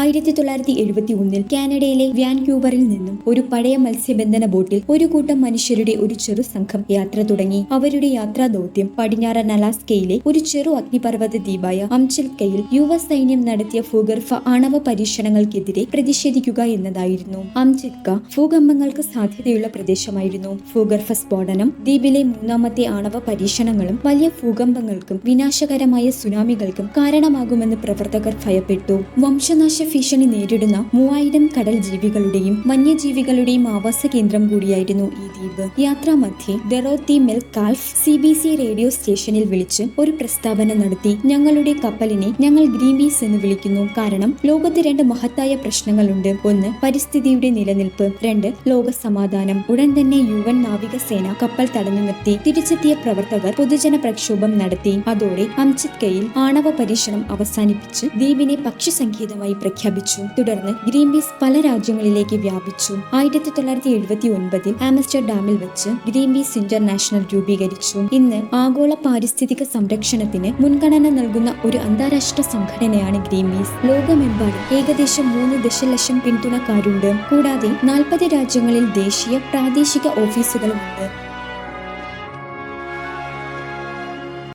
ആയിരത്തി തൊള്ളായിരത്തി എഴുപത്തി ഒന്നിൽ കാനഡയിലെ വ്യാൻക്യൂബറിൽ നിന്നും ഒരു പഴയ മത്സ്യബന്ധന ബോട്ടിൽ ഒരു കൂട്ടം മനുഷ്യരുടെ ഒരു ചെറു സംഘം യാത്ര തുടങ്ങി. അവരുടെ യാത്രാ ദൗത്യം പടിഞ്ഞാറൻ അലാസ്കയിലെ ഒരു ചെറു അഗ്നിപർവത ദ്വീപായ അംചൽക്കയിൽ യു എസ് സൈന്യം നടത്തിയ ഭൂഗർഭ ആണവ പരീക്ഷണങ്ങൾക്കെതിരെ പ്രതിഷേധിക്കുക എന്നതായിരുന്നു. അംചിൽക്ക ഭൂകമ്പങ്ങൾക്ക് സാധ്യതയുള്ള പ്രദേശമായിരുന്നു. ഭൂഗർഭ സ്ഫോടനം ദ്വീപിലെ മൂന്നാമത്തെ ആണവ പരീക്ഷണങ്ങളും വലിയ ഭൂകമ്പങ്ങൾക്കും വിനാശകരമായ സുനാമികൾക്കും കാരണമാകുമെന്ന് പ്രവർത്തകർ ഭയപ്പെട്ടു. വംശനാശ ഭീഷണി നേരിടുന്ന മൂവായിരം കടൽ ജീവികളുടെയും വന്യജീവികളുടെയും ആവാസ കേന്ദ്രം കൂടിയായിരുന്നു ഈ ദ്വീപ്. യാത്രാമധ്യേ Dorothy Metcalf C B C radio സ്റ്റേഷനിൽ വിളിച്ച് ഒരു പ്രസ്താവന നടത്തി. ഞങ്ങളുടെ കപ്പലിനെ ഞങ്ങൾ ഗ്രീൻപീസ് എന്ന് വിളിക്കുന്നു. കാരണം ലോകത്ത് രണ്ട് മഹത്തായ പ്രശ്നങ്ങളുണ്ട്. ഒന്ന് പരിസ്ഥിതിയുടെ നിലനിൽപ്പ്. രണ്ട് ലോക സമാധാനം. ഉടൻ തന്നെ യു എൻ നാവികസേന കപ്പൽ തടഞ്ഞു നിർത്തി. തിരിച്ചെത്തിയ പ്രവർത്തകർ പൊതുജന പ്രക്ഷോഭം നടത്തി. അതോടെ അംചിത്കയിൽ ആണവ പരീക്ഷണം അവസാനിപ്പിച്ച് ദ്വീപിനെ പക്ഷിസങ്കേതമായി പ്രഖ്യാപിച്ചു. തുടർന്ന് ഗ്രീൻപീസ് പല രാജ്യങ്ങളിലേക്ക് വ്യാപിച്ചു. ആയിരത്തി തൊള്ളായിരത്തി എഴുപത്തി ഒൻപതിൽ ആമസ്റ്റർഡാമിൽ വെച്ച് ഗ്രീൻപീസ് ഇന്റർനാഷണൽ രൂപീകരിച്ചു. ഇന്ന് ആഗോള പാരിസ്ഥിതിക സംരക്ഷണത്തിന് മുൻഗണന നൽകുന്ന ഒരു അന്താരാഷ്ട്ര സംഘടനയാണ് ഗ്രീൻപീസ്. ലോകമെമ്പാടും ഏകദേശം മൂന്ന് ദശലക്ഷം പിന്തുണക്കാരുണ്ട്. കൂടാതെ നാൽപ്പത് രാജ്യങ്ങളിൽ ദേശീയ പ്രാദേശിക ഓഫീസുകളുമുണ്ട്.